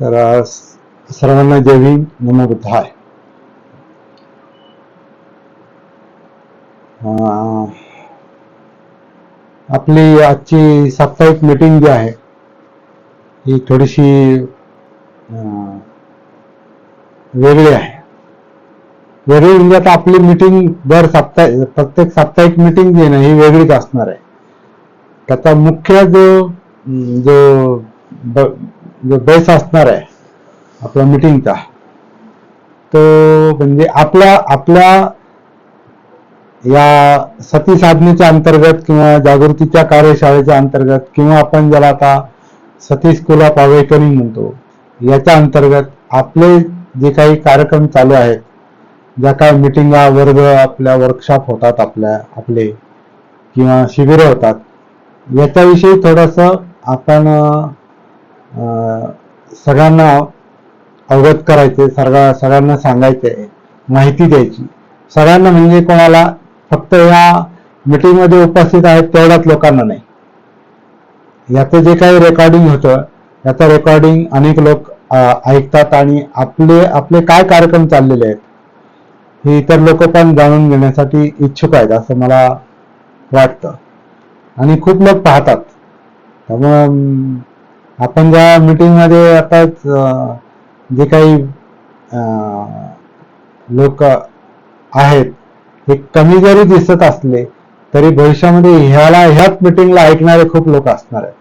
तर सर्वांना जय नमोबुद्धाय आपली आजची साप्ताहिक मीटिंग जी आहे ही थोडीशी वेगळी आहे. वेगळी म्हणजे आता आपली मीटिंग दर साप्ताहिक प्रत्येक साप्ताहिक मीटिंग जी आहे ना ही वेगळीच असणार आहे. त्याचा मुख्य जो जो जो बेस असणार आहे आपला मीटिंगचा तो म्हणजे आपल्या आपल्या या सती साधनेच्या अंतर्गत किंवा जागृतीच्या कार्यशाळेच्या अंतर्गत किंवा आपण ज्याला आता सती स्कूल ऑफ अवेकनिंग म्हणतो याच्या अंतर्गत आपले जे काही कार्यक्रम चालू आहेत ज्या काही मिटिंगा वर्ग आपल्या वर्कशॉप होतात आपल्या आपले किंवा शिबिरं होतात याच्याविषयी थोडस आपण सगळ्यांना अवगत करायचे सगळ्या सगळ्यांना सांगायचे माहिती द्यायची. सगळ्यांना म्हणजे कोणाला फक्त या मीटिंगमध्ये उपस्थित आहेत तेवढ्याच लोकांना नाही. याचं जे काही रेकॉर्डिंग होतं याचं रेकॉर्डिंग अनेक लोक ऐकतात आणि आपले आपले काय कार्यक्रम चाललेले आहेत हे इतर लोक पण जाणून घेण्यासाठी इच्छुक आहेत असं मला वाटतं. आणि खूप लोक पाहतात. त्यामुळं आपण ज्या मीटिंगमध्ये आताच जे काही लोक आहेत हे कमी जरी दिसत असले तरी भविष्यामध्ये ह्याला ह्याच मीटिंगला ऐकणारे खूप लोक असणार आहेत.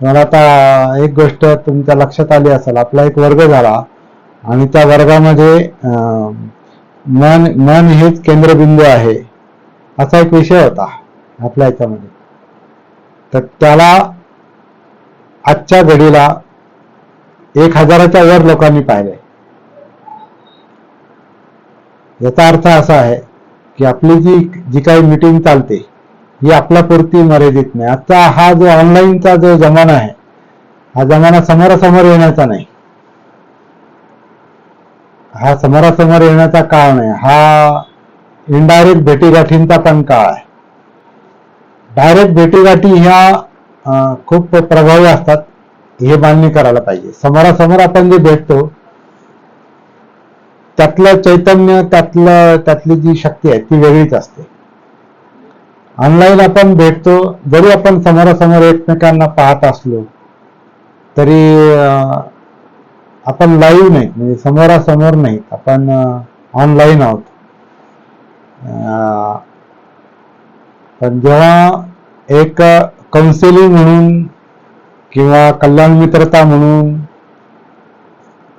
मला आता एक गोष्ट तुमच्या लक्षात आली असेल आपला एक वर्ग झाला आणि त्या वर्गामध्ये मन मन हेच केंद्रबिंदू आहे असा एक विषय होता आपल्या याच्यामध्ये. तर त्याला आजच्या घडीला एक हजाराच्या वर लोकांनी पाहिले. याचा अर्थ असा आहे की आपली जी जी काही मीटिंग चालते ही आपल्या पुरती मर्यादित नाही. आजचा हा जो ऑनलाईनचा जो जमाना आहे हा जमाना समोरासमोर येण्याचा नाही. हा समोरासमोर येण्याचा काळ नाही. हा इनडायरेक्ट भेटीगाठींचा पण काळ आहे. डायरेक्ट भेटीगाठी ह्या खूप प्रभावी असतात. हे मान्य करायला पाहिजे. समोरासमोर आपण जे भेटतो त्यातलं चैतन्य त्यातलं त्यातली जी शक्ती आहे ती वेगळीच असते. ऑनलाईन आपण भेटतो जरी आपण समोरासमोर एकमेकांना पाहत असलो तरी आपण लाईव्ह नाही म्हणजे समोरासमोर नाही आपण ऑनलाईन आहोत. अं, पण जेव्हा एक काउन्सिलिंग म्हणून किंवा कल्याण मित्रता म्हणून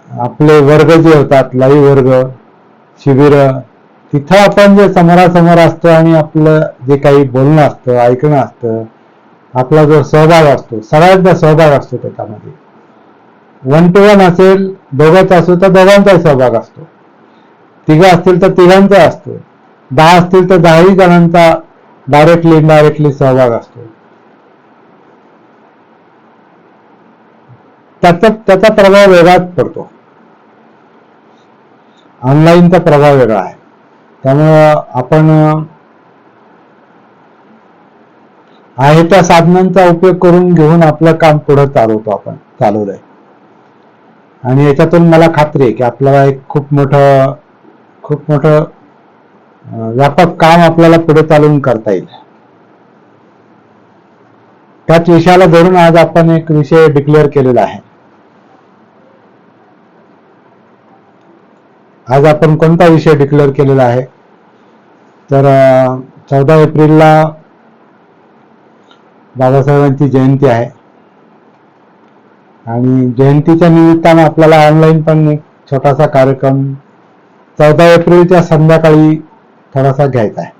आपले वर्ग जे होतात लाईव्ह वर्ग शिबिर तिथं आपण जे समोरासमोर असतो आणि आपलं जे काही बोलणं असतं ऐकणं असतं आपला जो सहभाग असतो सगळ्यांचा सहभाग असतो त्याच्यामध्ये. वन टू वन असेल दोघांचा असो तर दोघांचाही सहभाग असतो. तिघं असतील तर तिघांचा असतो. दहा असतील तर दहाही जणांचा डायरेक्टली इनडायरेक्टली सहभाग असतो. त्याचा त्याचा प्रभाव वेगळाच पडतो. ऑनलाईनचा प्रभाव वेगळा आहे. त्यामुळं आपण आहे त्या साधनांचा उपयोग करून घेऊन आपलं काम पुढे चालवतो आपण चालवलंय. आणि याच्यातून मला खात्री आहे की आपल्याला एक खूप मोठं खूप मोठं व्यापक काम आपल्याला पुढे चालवून करता येईल. त्याच विषयाला धरून आज आपण एक विषय डिक्लेअर केलेला आहे. आज आपण कोणता विषय डिक्लेअर केलेला आहे? तर चौदा एप्रिलला बाबासाहेबांची जयंती आहे. आणि जयंतीच्या निमित्तानं आपल्याला ऑनलाईन पण एक छोटासा कार्यक्रम चौदा एप्रिलच्या संध्याकाळी थोडासा घ्यायचा आहे.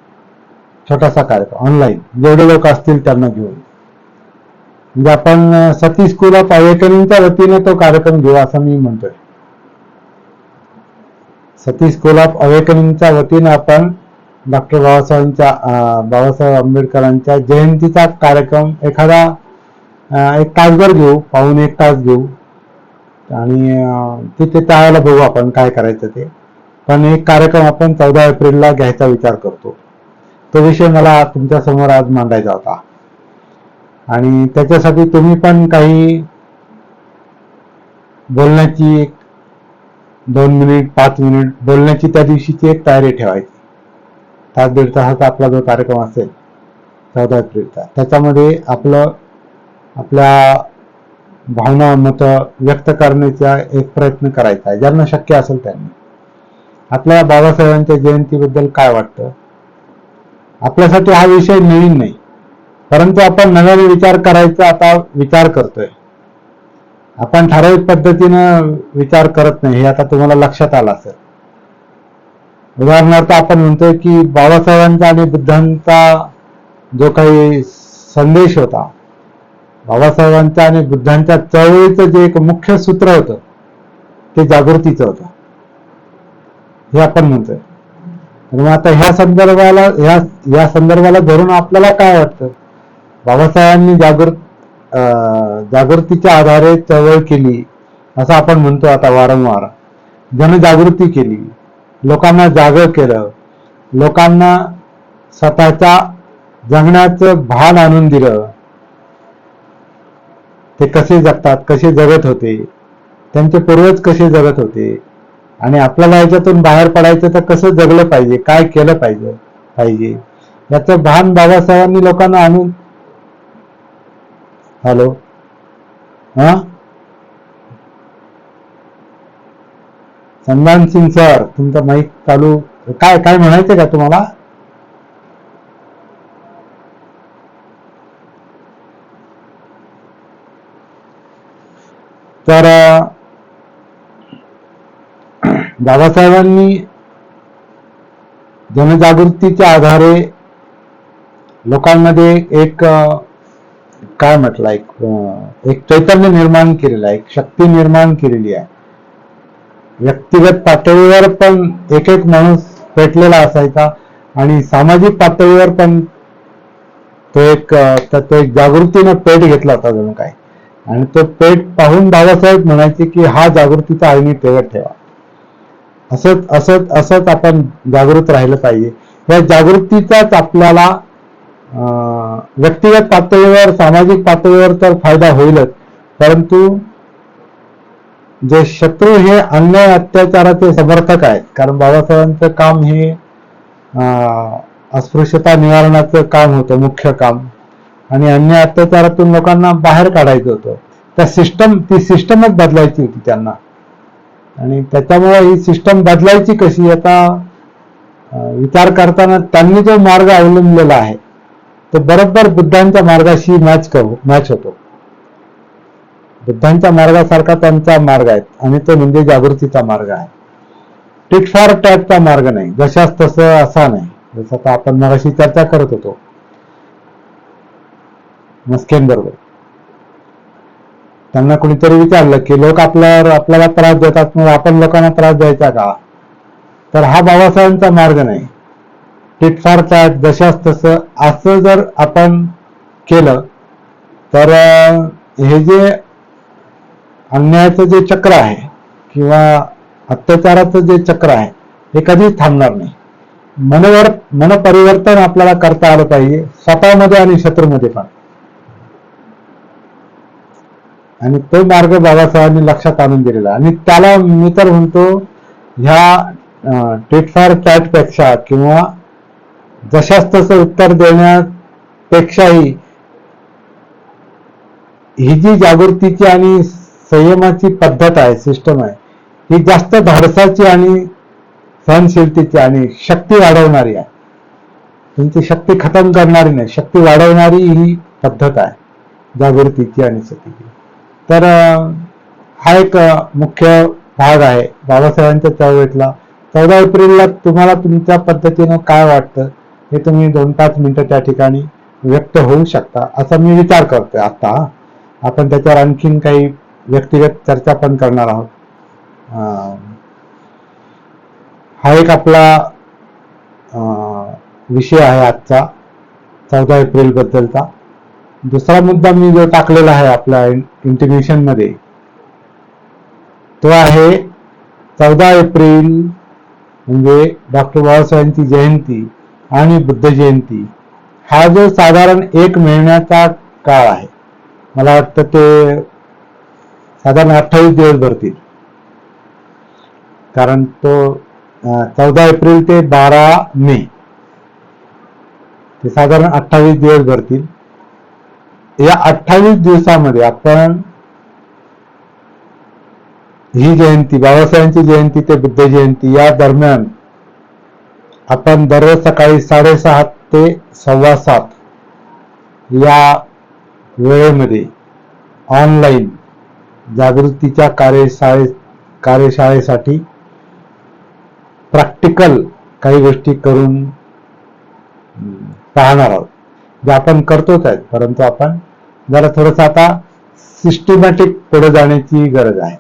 छोटासा कार्यक्रम ऑनलाईन जेवढे लोक असतील त्यांना घेऊन. म्हणजे आपण सतीश सती स्कूल ऑफ अवेकनिंगच्या वतीने तो कार्यक्रम घेऊ असं मी म्हणतोय. सती स्कूल ऑफ अवेकनिंगच्या वतीनं आपण डॉक्टर बाबासाहेबांच्या बाबासाहेब आंबेडकरांच्या जयंतीचा कार्यक्रम एखादा एक तासभर घेऊ पाहून एक तास घेऊ. आणि तिथे त्यावेळेला बघू आपण काय करायचं ते. पण एक कार्यक्रम आपण चौदा एप्रिलला घ्यायचा विचार करतो. तो विषय मला तुमच्यासमोर आज मांडायचा होता. आणि त्याच्यासाठी तुम्ही पण काही बोलण्याची एक दोन मिनिट पाच मिनिट बोलण्याची त्या दिवशीची एक तयारी ठेवायची. तास दीड तासाचा आपला जो कार्यक्रम असेल चौदा एप्रिलचा त्याच्यामध्ये आपलं आपल्या भावना मतं व्यक्त करण्याचा एक प्रयत्न करायचा आहे. ज्यांना शक्य असेल त्यांनी. आपल्याला बाबासाहेबांच्या जयंतीबद्दल काय वाटतं? आपल्यासाठी हा विषय नवीन नाही. परंतु आपण नव्याने विचार करायचा आता विचार करतोय. आपण ठराविक पद्धतीनं विचार करत नाही हे आता तुम्हाला लक्षात आलं असेल. उदाहरणार्थ आपण म्हणतोय की बाबासाहेबांचा आणि बुद्धांचा जो काही संदेश होता बाबासाहेबांच्या आणि बुद्धांच्या चळवळीचं जे एक मुख्य सूत्र होतं ते जागृतीचं होतं. हे आपण म्हणतोय. मग आता ह्या संदर्भाला ह्या या संदर्भाला धरून आपल्याला काय वाटतं? बाबासाहेबांनी जागृत जागृतीच्या आधारे चळवळ केली. असं आपण म्हणतो आता वारंवार. जनजागृती केली. लोकांना जागं केलं. लोकांना स्वतःच्या जगण्याचं भान आणून दिलं. ते कसे जगतात? कसे जगत होते? त्यांचे पूर्वज कसे जगत होते? आणि आपल्याला याच्यातून बाहेर पडायचं तर कसं जगलं पाहिजे? काय केलं पाहिजे? पाहिजे. याचं भान बाबासाहेबांनी लोकांना आणून हॅलो. हा? सन्मान सिंग सर तुमचा माईक चालू. काय काय म्हणायचंय का तुम्हाला? तर बाबासाहेबांनी जनजागृतीच्या आधारे लोकांमध्ये एक काय म्हटलं एक एक चैतन्य निर्माण केलेलं आहे एक शक्ती निर्माण केलेली आहे. व्यक्तिगत पातळीवर पण एक एक माणूस पेटलेला असायचा आणि सामाजिक पातळीवर पण तो एक तो एक जागृतीनं पेट घेतला होता जणू काय. आणि तो पेट पाहून बाबासाहेब म्हणायचे की हा जागृतीचा आईने तेवत ठेवा. असंच असंच असंच आपण जागृत राहिलं पाहिजे. या जागृतीचाच आपल्याला व्यक्तिगत पातळीवर सामाजिक पातळीवर तर फायदा होईलच. परंतु जे शत्रू हे अन्याय अत्याचाराचे समर्थक आहेत कारण बाबासाहेबांचं काम हे अस्पृश्यता निवारणाचं काम होतं मुख्य काम. आणि अन्याय अत्याचारातून लोकांना बाहेर काढायचं होतं. त्या सिस्टम ती सिस्टमच बदलायची होती त्यांना. आणि त्याच्यामुळे ही सिस्टम बदलायची कशी आता विचार करताना त्यांनी जो मार्ग अवलंबलेला आहे तो बरोबर बुद्धांच्या मार्गाशी मॅच करू मॅच होतो. बुद्धांच्या मार्गासारखा त्यांचा मार्ग आहे आणि तो म्हणजे जागृतीचा मार्ग आहे. टिक फॉर टॅटचा मार्ग नाही जशाच तसं असा नाही. जसं आता आपण मगाशी चर्चा करत होतो. मस्केन त्यांना कोणीतरी विचारलं की लोक आपल्यावर आपल्याला त्रास देतात मग आपण लोकांना त्रास द्यायचा का? तर हा बाबासाहेबांचा मार्ग नाही. टिट फॉर जशाच तसं असं जर आपण केलं तर हे जे अन्यायाचं जे चक्र आहे किंवा अत्याचाराचं जे चक्र आहे हे कधीच थांबणार नाही. मनवर मनपरिवर्तन आपल्याला करता आलं पाहिजे स्वतःमध्ये आणि शत्रूमध्ये पण. आणि तो मार्ग बाबासाहेबांनी लक्षात आणून दिलेला. आणि त्याला मी तर म्हणतो ह्या टेटफार चॅटपेक्षा पेक्षा किंवा जशाच तसं उत्तर देण्यापेक्षाही ही जी जागृतीची आणि संयमाची पद्धत आहे सिस्टम आहे ही जास्त धाडसाची आणि सहनशीलतेची आणि शक्ती वाढवणारी आहे. तुमची शक्ती खतम करणारी नाही शक्ती वाढवणारी ही पद्धत आहे जागृतीची आणि सतीची. तर हा एक मुख्य भाग आहे बाबासाहेबांच्या चळवळीतला. चौदा एप्रिलला तुम्हाला तुमच्या पद्धतीनं काय वाटतं? हे तुम्ही दोन पाच मिनिटं त्या ठिकाणी व्यक्त होऊ शकता असा मी विचार करतोय आता. आपण त्याच्यावर आणखीन काही व्यक्तिगत चर्चा पण करणार आहोत. हा एक आपला विषय आहे आजचा चौदा एप्रिल बद्दलचा. दुसरा मुद्दा मी जो टाकलेला आहे आपल्या इंटिग्रेशनमध्ये तो आहे चौदा एप्रिल म्हणजे डॉक्टर बाबासाहेबांची जयंती. आणि बुद्ध जयंती हा जो साधारण एक महिन्याचा काळ आहे. मला वाटतं ते साधारण अठ्ठावीस दिवस भरतील. कारण तो चौदा एप्रिल ते बारा मे ते साधारण अठ्ठावीस दिवस भरतील. या अठ्ठावीस दिवसामध्ये आपण ही जयंती बाबासाहेबांची जयंती ते बुद्ध जयंती या दरम्यान आपण दररोज सकाळी साडेसहा ते सव्वा सात या वेळेमध्ये ऑनलाईन जागृतीच्या कार्यशाळे कार्यशाळेसाठी प्रॅक्टिकल काही गोष्टी करून पाहणार आहोत. जे आपण करतोच आहेत परंतु आपण जरा थोडस आता सिस्टमॅटिक पुढे जाण्याची गरज आहे.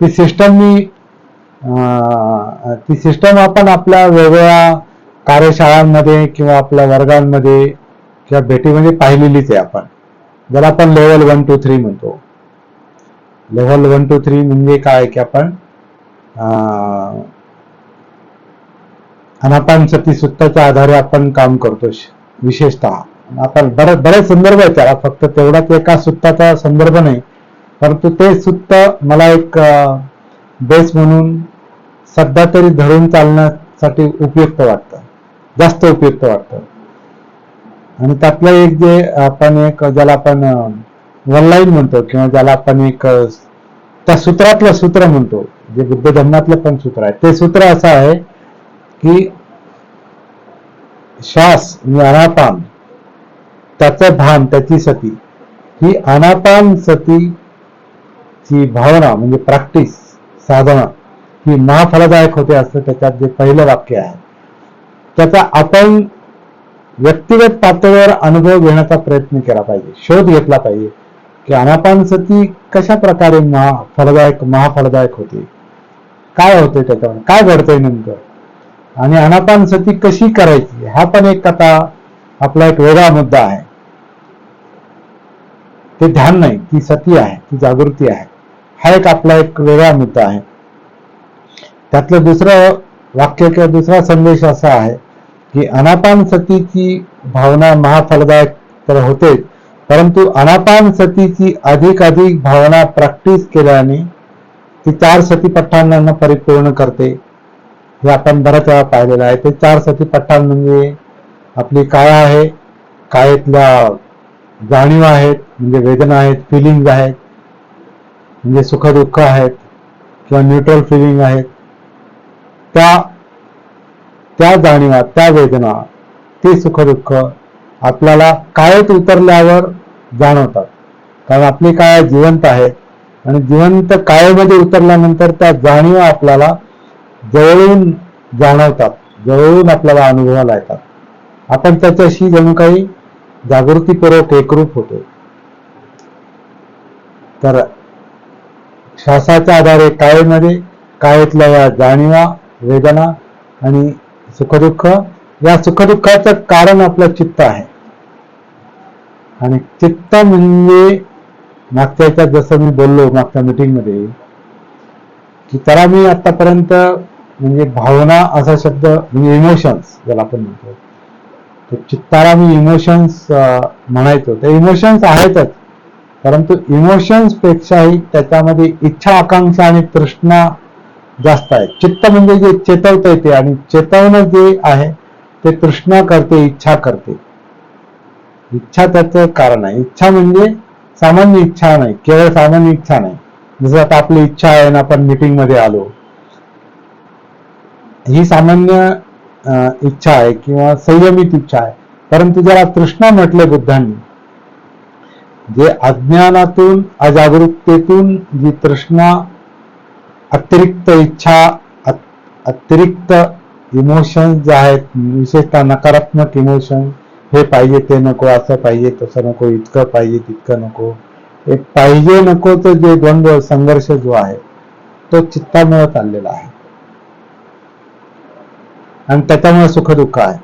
ती सिस्टम मी ती सिस्टम आपण आपल्या वेगवेगळ्या कार्यशाळांमध्ये किंवा आपल्या वर्गांमध्ये किंवा भेटीमध्ये पाहिलेलीच आहे आपण. ज्याला आपण लेवल वन टू थ्री म्हणतो. लेवल वन टू थ्री म्हणजे काय की आपण अनापान सती सुत्ताच्या आधारे आपण काम करतो विशेषतः. आपण बरेच बरेच संदर्भ आहेत त्याला. फक्त तेवढाच एका सुत्ताचा संदर्भ नाही. परंतु ते सुत्त मला एक बेस म्हणून सध्या तरी धरून चालण्यासाठी उपयुक्त वाटतं. जास्त उपयुक्त वाटतं. आणि त्यातलं एक जे आपण एक ज्याला आपण वनलाईन म्हणतो किंवा ज्याला आपण एक त्या सूत्रातलं सूत्र म्हणतो जे बुद्ध धर्मातलं पण सूत्र आहे. ते सूत्र असं आहे की श्वास आणि अनापान त्याचं भान त्याची सती. ही अनापान सती ची भावना म्हणजे प्रॅक्टिस साधना ही महाफलदायक होते असं त्याच्यात जे पहिलं वाक्य आहे. त्याचा आपण व्यक्तिगत पातळीवर अनुभव घेण्याचा प्रयत्न केला पाहिजे. शोध घेतला पाहिजे. की अनापान सती कशा प्रकारे महा फलदायक महाफलदायक होते? काय होते त्याच्यावर? काय घडतंय नेमकं? आणि अनापान सती कशी करायची? हा पण एक कथा आपला एक वेगळा मुद्दा आहे. ते ध्यान नाही. ती सती आहे. ती जागृती आहे. हा एक आपला एक वेगळा मुद्दा आहे. त्यातलं दुसरं वाक्य किंवा दुसरा संदेश असा आहे की अनापान सतीची भावना महाफलदायक तर होतेच परंतु अनापान सतीची अधिकाधिक भावना प्रॅक्टिस केल्याने ती चार सती पठ्ठांना परिपूर्ण करते. हे आपण बऱ्याच वेळा पाहिलेलं आहे. ते चार सती म्हणजे आपली काय आहे कायेतल्या जाणीव आहेत म्हणजे वेदना आहेत फिलिंग आहेत म्हणजे सुखदुःख आहेत किंवा न्यूट्रल फिलिंग आहेत. त्या त्या जाणीवा त्या वेदना ते सुखदुःख आपल्याला कायत उतरल्यावर जाणवतात. कारण आपली काय जिवंत आहे आणि जिवंत काळेमध्ये उतरल्यानंतर त्या जाणीवा आपल्याला जवळून जाणवतात जवळून आपल्याला अनुभवाला येतात. आपण त्याच्याशी जणू काही जागृतीपूर्वक एकरूप होतो. तर श्वासाच्या आधारे काळेमध्ये कायेतल्या या जाणीवा वेदना आणि सुखदुःख या सुखदुःखाचं कारण आपलं चित्त आहे. आणि चित्त म्हणजे मागच्या जसं मी बोललो मागच्या मीटिंगमध्ये की त्याला मी आतापर्यंत म्हणजे भावना असा शब्द म्हणजे इमोशन्स ज्याला आपण म्हणतो. तर चित्ताला मी इमोशन्स म्हणायचो. तर इमोशन्स आहेतच. परंतु इमोशन्स पेक्षाही त्याच्यामध्ये इच्छा आकांक्षा आणि तृष्णा जास्त आहे. चित्त म्हणजे जे चेतवता येते आणि चेतवणं जे आहे ते तृष्णा करते इच्छा करते. इच्छा त्याचं कारण आहे. इच्छा म्हणजे सामान्य इच्छा नाही केवळ सामान्य इच्छा नाही. जसं आता आपली इच्छा आहे ना आपण मीटिंगमध्ये आलो. ही सामान्य इच्छा आहे किंवा संयमित इच्छा आहे. परंतु ज्याला तृष्णा म्हटले बुद्धांनी जे अज्ञानातून अजागरूकतेतून जी तृष्णा अतिरिक्त इच्छा अतिरिक्त इमोशन्स जे आहेत विशेषतः नकारात्मक इमोशन हे पाहिजे ते नको असं पाहिजे तसं नको इतकं पाहिजे तितकं नको. एक पाहिजे नकोच जे द्वंद्व संघर्ष जो आहे तो चित्तामुळे चाललेला आहे. आणि त्याच्यामुळे सुखदुःख आहे.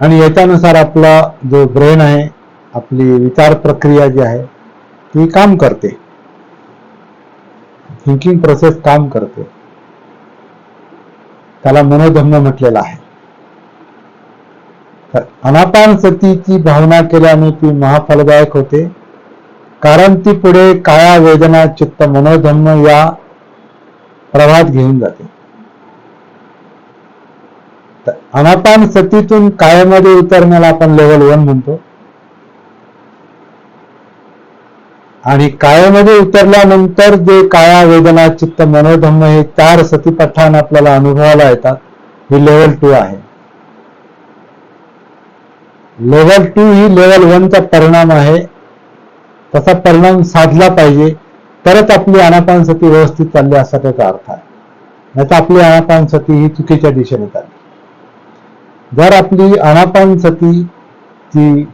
आणि याच्यानुसार आपला जो ब्रेन आहे आपली विचार प्रक्रिया जी आहे ती काम करते. थिंकिंग प्रोसेस काम करते. त्याला मनोधम्म म्हटलेला आहे. तर अनापान सतीची भावना केल्याने ती महाफलदायक होते. कारण ती पुढे काया वेदना चित्त मनोधम्म या प्रवाहात घेऊन जाते. तर अनापान सतीतून कायामध्ये उतरण्याला आपण लेवल वन म्हणतो. आणि कायामध्ये उतरल्यानंतर जे काया वेदना चित्त मनोधम्म हे चार सतीपठाण आपल्याला अनुभवाला येतात ही लेवल टू आहे. लेवल टू ही लेवल वनचा परिणाम आहे. तसा परिणाम साधला पाहिजे. तरच आपली अनापान सती व्यवस्थित चालली असा त्याचा अर्थ आहे. नाही तर आपली अनापान सती ही चुकीच्या दिशेने चालली. जर आपली अनापान सतीची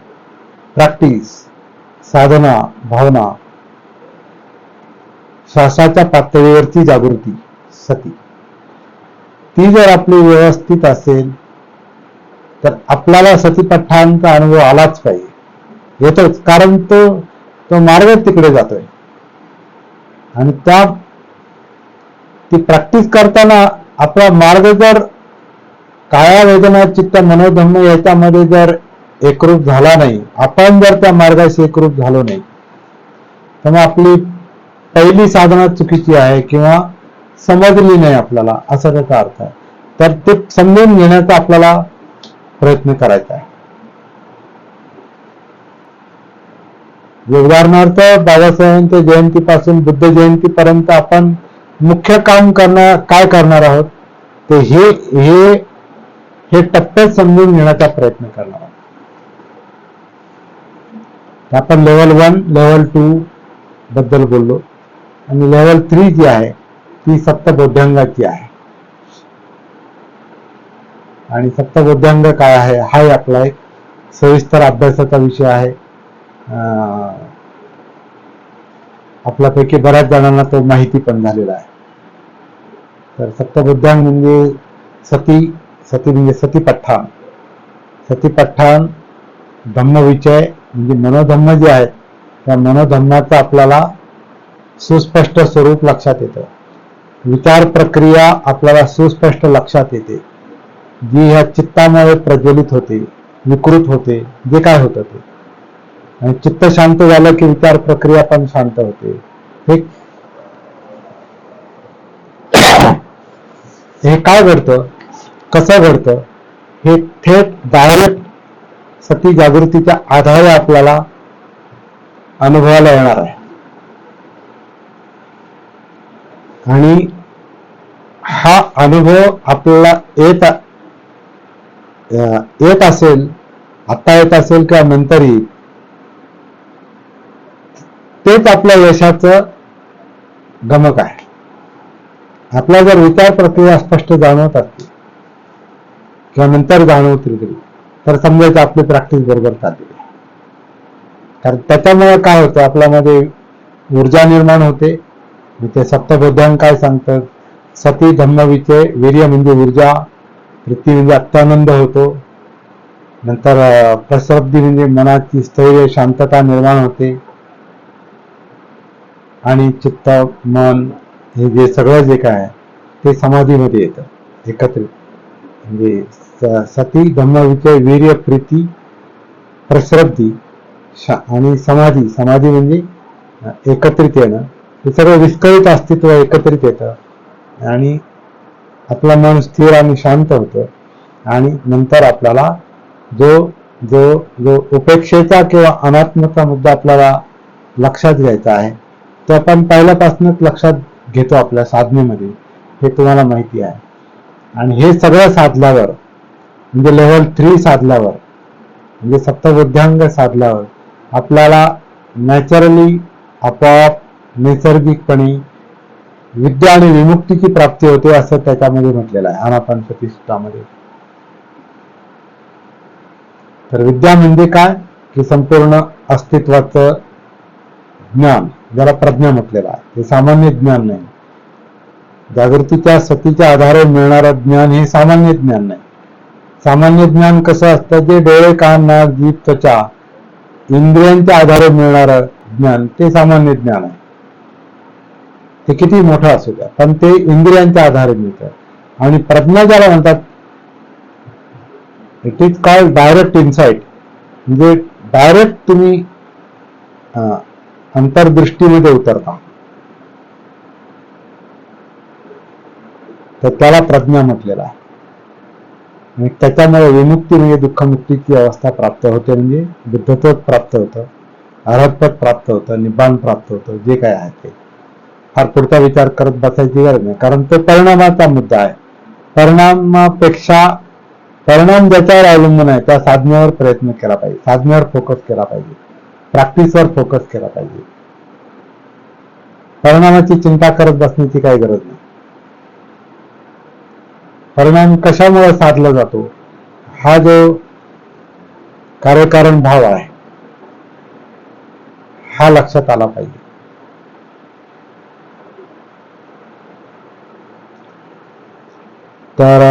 प्रॅक्टिस साधना भावना श्वासाच्या पातळीवरची जागृती सती. ती जर आपली व्यवस्थित असेल तर आपल्याला सतीपठांचा अनुभव आलाच पाहिजे. येतोच कारण तो तो मार्ग तिकडे जातोय. आणि त्या ती प्रॅक्टिस करताना आपला मार्ग जर काळ्या वेदना चित्त मनोधम्म याच्यामध्ये जर एकरूप झाला नाही. आपण जर त्या मार्गाशी एकरूप झालो नाही तर मग आपली पहिली साधना चुकीची आहे किंवा समजली नाही आपल्याला असा त्याचा अर्थ आहे. तर ते समजून घेण्याचा आपल्याला प्रयत्न करायचा आहे. उदाहरणार्थ बाबासाहेबांच्या जयंतीपासून बुद्ध जयंतीपर्यंत आपण मुख्य काम करणार काय करणार आहोत? ते हे हे हे टप्पे समजून घेण्याचा प्रयत्न करणार आहोत. आपण लेवल वन लेवल टू बद्दल बोललो. आणि लेवल थ्री जी आहे ती सप्तबोध्यांगाची आहे. आणि सप्तबोध्यांग काय आहे हा आपला एक सविस्तर अभ्यासाचा विषय आहे. आपल्यापैकी बऱ्याच जणांना तो माहिती पण झालेला आहे. तर सप्तबुद्धांग म्हणजे सती सती म्हणजे सती पठ्ठाण. सती सतीपठाण धम्मविचय म्हणजे मनोधम्म जे आहे त्या मनोधम्माचं आपल्याला सुस्पष्ट स्वरूप लक्षात येतं. विचार प्रक्रिया आपल्याला सुस्पष्ट लक्षात येते. जी ह्या चित्तामुळे प्रज्वलित होते विकृत होते जे काय होतं ते. आणि चित्त शांत झालं की विचार प्रक्रिया पण शांत होते. हे हे काय घडतं? कसं घडतं? हे थेट डायरेक्ट सती जागृतीच्या आधारे आपल्याला अनुभवाला येणार आहे. आणि हा अनुभव आपल्याला येत येत असेल आता येत असेल किंवा नंतर येईल तेच आपल्या यशाचं गमक आहे. आपल्या जर विचार प्रक्रिया स्पष्ट जाणवत असतील किंवा नंतर जाणवतील तरी तर समजायचं आपली प्रॅक्टिस बरोबर चालली कारण त्याच्यामुळे काय होतं आपल्यामध्ये ऊर्जा निर्माण होते. ते सप्तबोध्यान काय सांगतात? सती धम्मविचे वीर्य म्हणजे ऊर्जा वृत्ती म्हणजे अत्यानंद होतो. नंतर प्रसब्दी म्हणजे मनाची स्थैर्य शांतता निर्माण होते. आणि चित्त मन हे जे सगळं जे काय आहे ते समाधीमध्ये येतं एकत्रित. म्हणजे सती धम्मविजय वीर्य प्रीती प्रश्रद्धी आणि समाधी. समाधी म्हणजे एकत्रित येणं. हे सगळं विस्कळीत अस्तित्व एकत्रित येतं. आणि आपलं मन स्थिर आणि शांत होतं. आणि नंतर आपल्याला जो जो जो उपेक्षेचा किंवा अनात्मचा मुद्दा आपल्याला लक्षात घ्यायचा आहे तो आपण पहिल्यापासूनच लक्षात घेतो आपल्या साधनेमध्ये. हे तुम्हाला माहिती आहे. आणि हे सगळं साधल्यावर म्हणजे लेवल थ्री साधल्यावर म्हणजे सप्तबुद्धांग साधल्यावर आपल्याला नॅचरली आपोआप नैसर्गिकपणे विद्या आणि विमुक्तीची प्राप्ती होते असं त्याच्यामध्ये म्हटलेलं आहे. अनापान सूत्रामध्ये तर विद्या म्हणजे काय? की संपूर्ण अस्तित्वाचं ज्ञान ज्याला प्रज्ञा म्हटलेलं आहे. हे सामान्य ज्ञान नाही. जागृतीच्या सतीच्या आधारे मिळणारं ज्ञान हे सामान्य ज्ञान नाही. सामान्य ज्ञान कसं असतं? जे डोळे कान नाक जीभ त्वचा इंद्रियांच्या आधारे मिळणारं ज्ञान ते सामान्य ज्ञान आहे. ते किती मोठं असू द्या पण ते इंद्रियांच्या आधारे मिळतं. आणि प्रज्ञा ज्याला म्हणतात it is called direct insight म्हणजे डायरेक्ट तुम्ही अं, अंतर्दृष्टीमध्ये उतरता. तर त्याला प्रज्ञा म्हटलेला आहे. आणि त्याच्यामुळे विमुक्ती म्हणजे दुःखमुक्तीची अवस्था प्राप्त होते म्हणजे बुद्धत्व प्राप्त होतं अर्हतपद प्राप्त होतं निब्बाण प्राप्त होतं जे काय आहे ते. फार पुढचा विचार करत बसायची गरज नाही कारण तो परिणामाचा मुद्दा आहे. परिणामापेक्षा परिणाम ज्याच्यावर अवलंबून आहे त्या साधनेवर प्रयत्न केला पाहिजे साधनेवर फोकस केला पाहिजे प्रॅक्टिसवर फोकस केला पाहिजे. परिणामाची चिंता करत बसण्याची काही गरज नाही. परिणाम कशामुळे साधला जातो? हा जो कार्यकारण भाव आहे हा लक्षात आला पाहिजे. तर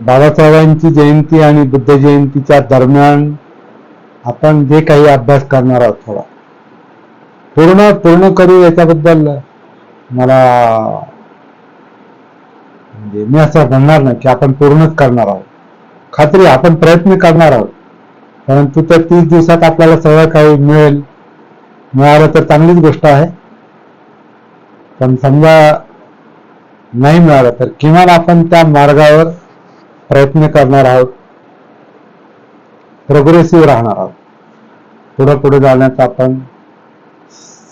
बाबासाहेबांची जयंती आणि बुद्ध जयंतीच्या दरम्यान आपण जे काही अभ्यास करणार आहोत थोडा. पूर्ण पूर्ण करू याच्याबद्दल मला म्हणजे मी असं म्हणणार नाही की आपण पूर्णच करणार आहोत. खात्री आपण प्रयत्न करणार आहोत. परंतु त्या तीस दिवसात आपल्याला सगळं काही मिळेल मिळालं तर चांगलीच गोष्ट आहे. पण समजा नाही मिळालं तर किमान आपण त्या मार्गावर प्रयत्न करणार आहोत. प्रोग्रेसिव्ह राहणार आहोत. पुढे पुढे जाण्याचा आपण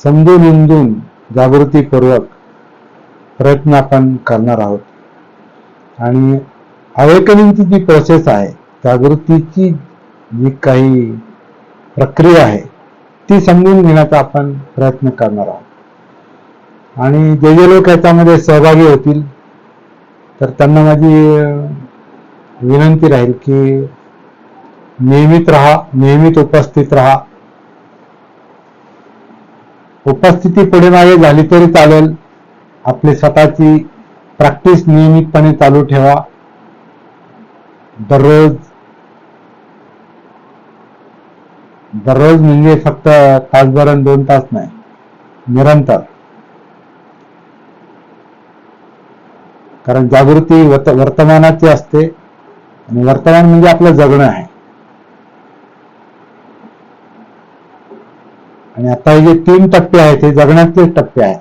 समजून उमजून जागृतीपूर्वक प्रयत्न आपण करणार आहोत. आणि अवेकनिंगची जी प्रोसेस आहे जागृतीची जी काही प्रक्रिया आहे ती समजून घेण्याचा आपण प्रयत्न करणार आहोत. आणि जे जे लोक याच्यामध्ये सहभागी होतील तर त्यांना माझी विनंती राहील की नियमित राहा नियमित उपस्थित राहा. उपस्थिती पुढे मागे झाली तरी चालेल. आपली स्वतःची प्रॅक्टिस नियमितपणे चालू ठेवा. दररोज दररोज म्हणजे फक्त तासभर आणि दोन तास नाही निरंतर. कारण जागृती वर्त- वर्तमानाची असते आणि वर्तमान म्हणजे आपलं जगणं आहे. आणि आता हे जे तीन टप्पे आहेत हे जगण्याचे टप्पे आहेत.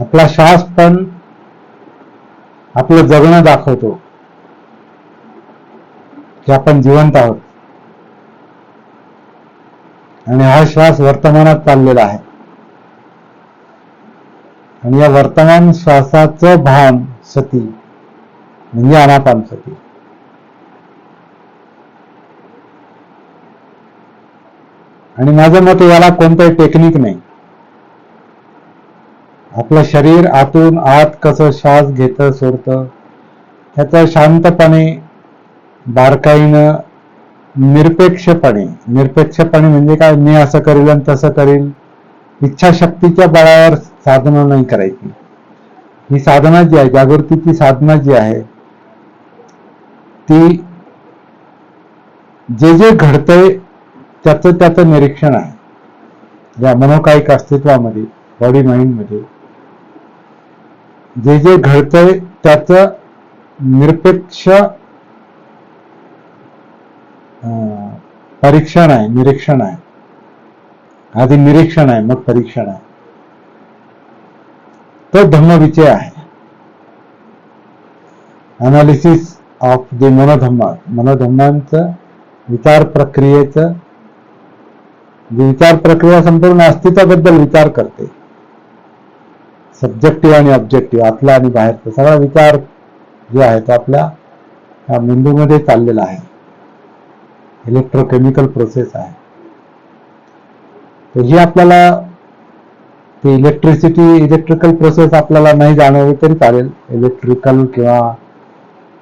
आपला श्वास पण आपलं जगणं दाखवतो. की आपण जिवंत आहोत. आणि हा श्वास वर्तमानात चाललेला आहे. आणि या वर्तमान श्वासाचं भान सती म्हणजे अनापान सती. आणि माझं मत याला कोणतंही टेक्निक नाही. आपलं शरीर आतून आत कसं श्वास घेतं सोडतं त्याचा शांतपणे बारकाईनं निरपेक्षपणे निरपेक्षपणे म्हणजे काय? मी असं करील आणि तसं करील. इच्छाशक्तीच्या बळावर साधना नाही करायची. ही साधना जी आहे जागृतीची साधना जी आहे ती जे जे घडतंय त्याचं त्याचं निरीक्षण आहे. या मनोकायिक अस्तित्वामध्ये बॉडी माइंडमध्ये जे जे घडतंय त्याचा निरपेक्ष परीक्षण आहे निरीक्षण आहे. आधी निरीक्षण आहे मग परीक्षण आहे. तो धम्मविचय आहे. अनालिसिस ऑफ द मनोधम्मा. मनोधम्मांचं विचार प्रक्रियेचं विचार प्रक्रिया संपूर्ण अस्तित्वाबद्दल विचार करते. सब्जेक्टिव्ह आणि ऑब्जेक्टिव्ह आतला आणि बाहेरचा सगळा विचार जो आहे तो आपल्या ह्या मेंदूमध्ये चाललेला आहे. इलेक्ट्रोकेमिकल प्रोसेस आहे. तर ही आपल्याला ते इलेक्ट्रिसिटी इलेक्ट्रिकल प्रोसेस आपल्याला नाही जाणवली तरी चालेल. इलेक्ट्रिकल किंवा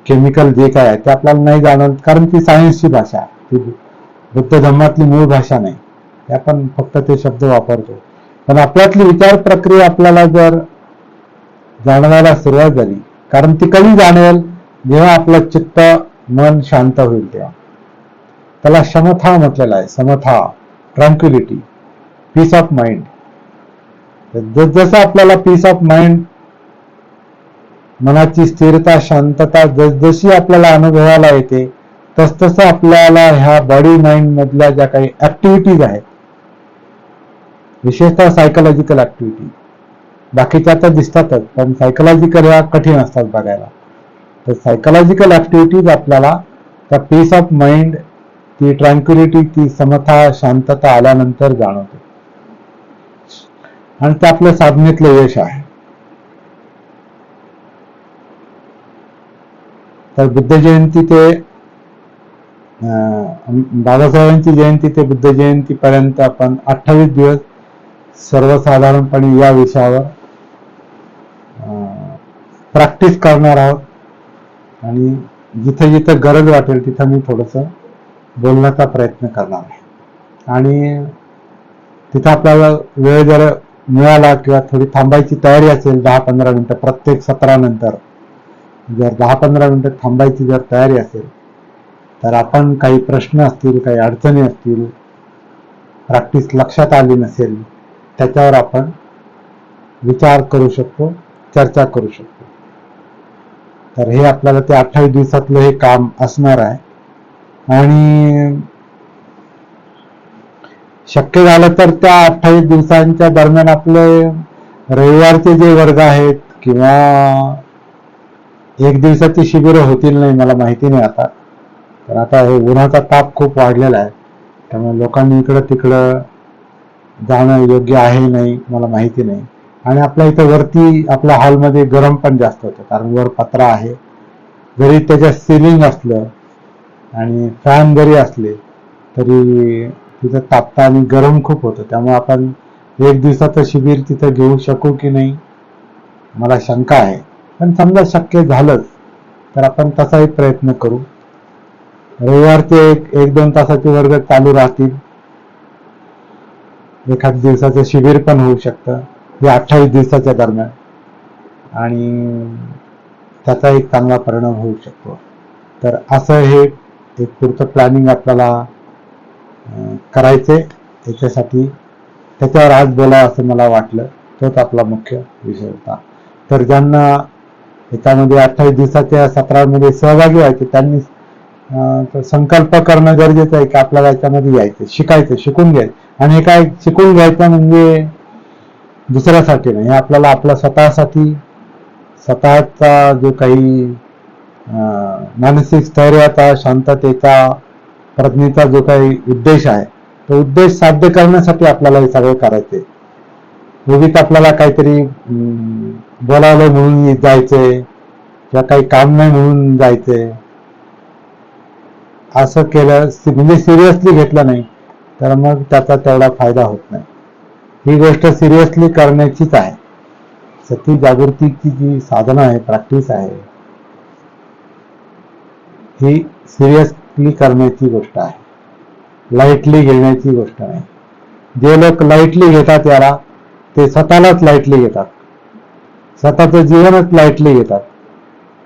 केमिकल जे काय आहे ते आपल्याला नाही जाणवत कारण ती सायन्सची भाषा आहे. ती बुद्ध धर्मातली मूळ भाषा नाही. आपण फक्त ते शब्द वापरतो. पण आपल्यातली विचार प्रक्रिया आपल्याला जर जाणवायला सुरुवात झाली कारण ती कधी जाणवेल जेव्हा आपलं चित्त मन शांत होईल तेव्हा. त्याला समथा म्हटलेला आहे समथा ट्रँक्युलिटी पीस ऑफ माइंड जसजसं आपल्याला पीस ऑफ माइंड मनाची स्थिरता शांतता जसजशी आपल्याला अनुभवाला येते तसतसं आपल्याला ह्या बॉडी माइंड मधल्या ज्या काही ऍक्टिव्हिटीज आहेत विशेषतः सायकोलॉजिकल ऍक्टिव्हिटी बाकीच्या तर दिसतातच पण सायकोलॉजिकल ह्या कठीण असतात बघायला. तर सायकोलॉजिकल ऍक्टिव्हिटीज आपल्याला त्या पीस ऑफ माइंड ती ट्रँक्युलिटी ती समता शांतता आल्यानंतर जाणवते. आणि ते आपल्या साधनेतलं यश आहे. तर बुद्ध जयंती ते बाबासाहेबांची जयंती ते बुद्ध जयंती पर्यंत आपण अठ्ठावीस दिवस सर्वसाधारणपणे या विषयावर प्रॅक्टिस करणार आहोत. आणि जिथे जिथे गरज वाटेल तिथं मी थोडंसं बोलण्याचा प्रयत्न करणार आहे. आणि तिथं आपल्याला वेळ जर मिळाला किंवा थोडी थांबायची तयारी असेल दहा पंधरा मिनटं प्रत्येक सत्रानंतर जर दहा पंधरा मिनटं थांबायची जर तयारी असेल तर आपण काही प्रश्न असतील काही अडचणी असतील प्रॅक्टिस लक्षात आली नसेल त्याच्यावर आपण विचार करू शकतो चर्चा करू शकतो. तर हे आपल्याला ते अठ्ठावीस दिवसातलं हे काम असणार आहे. आणि शक्य झालं तर त्या अठ्ठावीस दिवसांच्या दरम्यान आपले रविवारचे जे वर्ग आहेत किंवा एक दिवसाची शिबिरं होतील नाही मला माहिती नाही आता. तर आता हे उन्हाचा ताप खूप वाढलेला आहे. त्यामुळे लोकांनी इकडं तिकडं जाणं योग्य आहे नाही मला माहिती नाही. आणि आपल्या इथं वरती आपल्या हॉलमध्ये गरम पण जास्त होतं कारण वर पत्रा आहे. जरी त्याच्यात सिलिंग असलं आणि फॅन जरी असले तरी तिथं तापता आणि गरम खूप होतं. त्यामुळे आपण एक दिवसाचं शिबिर तिथं घेऊ शकू की नाही मला शंका आहे. पण समजा शक्य झालंच तर आपण तसाही प्रयत्न करू. रविवारचे एक एक दोन तासाचे वर्ग चालू राहतील. एखाद दिवसाचं शिबिर पण होऊ शकतं. हे अठ्ठावीस दिवसाच्या दरम्यान. आणि त्याचा एक चांगला परिणाम होऊ शकतो. तर असं हे एक पुढचं प्लॅनिंग आपल्याला करायचे त्याच्यासाठी त्याच्यावर आज बोलावं असं मला वाटलं. तोच आपला मुख्य विषय होता. तर ज्यांना याच्यामध्ये अठ्ठावीस दिवसाच्या सत्रामध्ये सहभागी व्हायचे त्यांनी संकल्प करणं गरजेचं आहे की आपल्याला याच्यामध्ये यायचं शिकायचं शिकून घ्यायचं आणि हे काय शिकून घ्यायचं म्हणजे दुसऱ्यासाठी नाही. हे आपल्याला आपल्या स्वतःसाठी स्वतःचा जो काही मानसिक स्थैर्याचा शांततेचा प्रज्ञेचा जो काही उद्देश आहे तो उद्देश साध्य करण्यासाठी आपल्याला हे सगळं करायचंय उगीच आपल्याला काहीतरी बोलावलं म्हणून जायचंय किंवा काही काम नाही म्हणून जायचंय असं केलं म्हणजे सिरियसली घेतलं नाही. तर मग त्याचा तेवढा फायदा होत नाही. ही गोष्ट सिरियसली करण्याचीच आहे. सती जागृतीची जी साधनं आहे प्रॅक्टिस आहे ही सिरियसली करण्याची गोष्ट आहे. लाईटली घेण्याची गोष्ट नाही. जे लोक लाईटली घेतात याला ते स्वतःलाच लाईटली घेतात. स्वतःचं जीवनच लाईटली घेतात.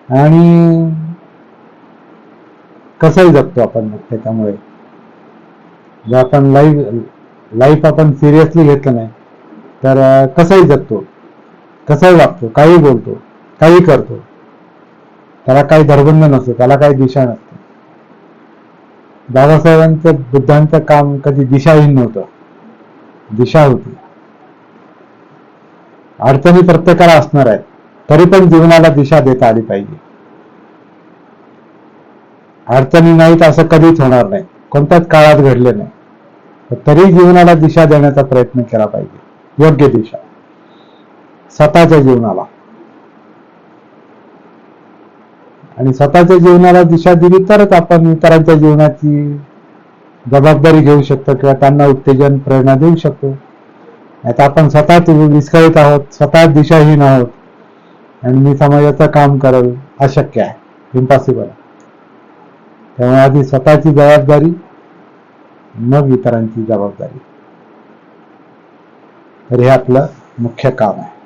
आणि कसंही जगतो आपण त्याच्यामुळे. जर आपण लाईफ लाईफ आपण सिरियसली घेतलं नाही तर कसंही जगतो कसंही वागतो काही बोलतो काही करतो त्याला काही धरबंध नसतो त्याला काही दिशा नसते. बाबासाहेबांचं बुद्धांचं काम कधी दिशाहीन नव्हतं. दिशा होती. अडचणी प्रत्येकाला असणार आहे तरी पण जीवनाला दिशा देता आली पाहिजे. अडचणी नाहीत असं कधीच होणार नाही. कोणत्याच काळात घडले नाही. तरी जीवनाला दिशा देण्याचा प्रयत्न केला पाहिजे. योग्य दिशा. स्वतःच्या जीवनाला. आणि स्वतःच्या जीवनाला दिशा दिली तरच आपण इतरांच्या जीवनाची जबाबदारी घेऊ शकतो किंवा त्यांना उत्तेजन प्रेरणा देऊ शकतो. आता आपण स्वतःच विस्कळीत आहोत स्वतः दिशाहीन आहोत. आणि मी समाजाचं काम करेल अशक्य आहे. इम्पॉसिबल त्यामुळे आधी स्वतःची जबाबदारी मग इतरांची जबाबदारी. तर हे आपलं मुख्य काम आहे.